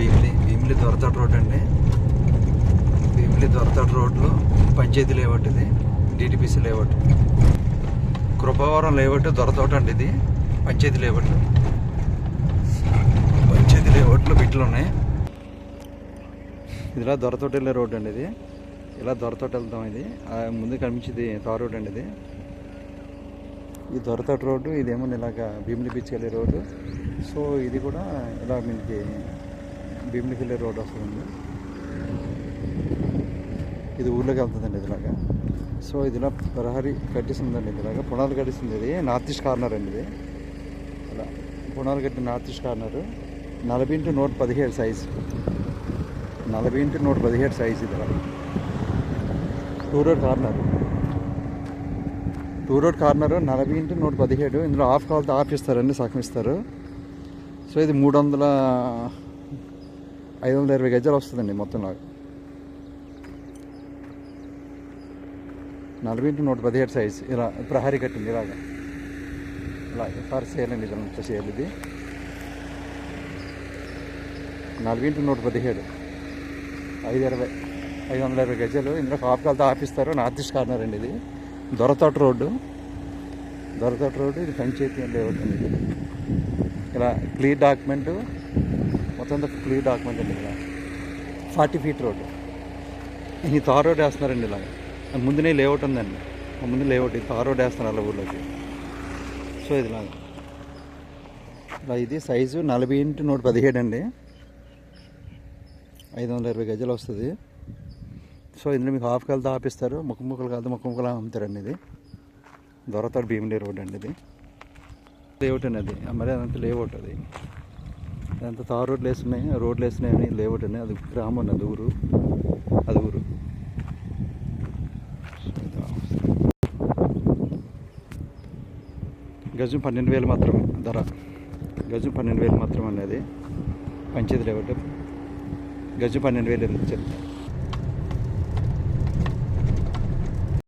Bheemili Bheemili దొరతోట road అండి. భీమిలి దొరతోట రోడ్లో panchayati layout ఇది DTPC layout. Krupavaram layout Dorathota అండి ఇది పంచాయతీ లేఅవుట్. పంచాయతీ లేఅవుట్లో బిట్లు ఉన్నాయి. ఇదిలా దొరతోట వెళ్ళే రోడ్ అండి ఇది. ఇలా దొరతోట వెళ్తాం ఇది. ముందు కనిపించేది తార్ రోడ్ అండి ఇది. ఈ దొరతోట రోడ్డు ఇదేమో ఇలాగ భీమిలి బీచ్కి వెళ్ళే రోడ్డు. సో ఇది కూడా ఇలా మీకు భీమిలికి రోడ్ రోడ్డు వస్తుంది ఇది ఊర్లోకి వెళ్తుందండి ఇదిలాగా. సో ఇదిలా ప్రహరీ కట్టిస్తుందండి ఇదిలాగా. పునాలు కట్టిస్తుంది ఇది. నార్త్ ఈస్ట్ కార్నర్ అండి ఇది. అలా పునాలు కట్టిన నార్త్ ఈస్ట్ కార్నర్ నలభై ఇంటూ నూట పదిహేడు సైజ్ నలభై ఇంటూ నూట పదిహేడు సైజ్ ఇది two road corner two road corner నలభై ఇంటూ నూట పదిహేడు. ఇందులో ఆఫ్ కావాలితే ఆఫ్ ఇస్తారండి సగం ఇస్తారు. సో ఇది మూడు వందల ఐదు వందల ఇరవై గజాలు వస్తుందండి మొత్తం నాకు. నలభై ఇంటూ నూట పదిహేడు సైజ్ ఇలా ప్రహరీ కట్టింది ఇలాగ. ఇలా ఫర్ సేల్ అండి ఇదంతా సేల్ ఇది. నలభై ఇంటూ నూట పదిహేడు. ఐదు ఇరవై ఐదు వందల ఇరవై గజాలు. ఇందులో కాపు కాలతో ఆపిస్తారు. నార్త్ ఈస్ట్ కార్నర్ అండి ఇది. దొరతోట రోడ్డు. దొరతోట రోడ్డు ఇది పంచాయతీ లేఅవుట్ అండి ఇలా క్లియర్ డాక్యుమెంటు. మొత్తం క్లియర్ డాక్యుమెంట్ అండి ఇలా ఫార్టీ ఫీట్ రోడ్డు ఈ తార్ రోడ్ వేస్తున్నారండి ఇలా ముందునే లేఅవుట్ ఉందండి. ఆ ముందు లేఅవుట్ ఇది తార్ రోడ్ వేస్తున్నారు అలా ఊళ్ళోకి సో ఇది ఇలా ఇది సైజు నలభై ఇంటి నూట పదిహేడు అండి. ఐదు వందల ఇరవై గజాలు వస్తుంది. సో ఇందులో మీకు హాఫ్ కలితే ఆపిస్తారు. ముక్కు ముక్కలు కాదు ముక్కు ముక్కలు అమ్ముతారండి ఇది. దొరతాడు భీమిలి రోడ్ అండి ఇది. లేఅవుట్ అండి అది. మరి అదంతా లేఅవుట్ అది. అదంతా తార్ రోడ్లు వేస్తున్నాయి రోడ్లు వేస్తున్నాయి అని అది గ్రామం అది ఊరు అది ఊరు. గజం పన్నెండు వేలు మాత్రమే ధర. గజం పన్నెండు వేలు మాత్రమే అనేది పంచేది లేవటం. గజం పన్నెండు వేలు చెప్తాను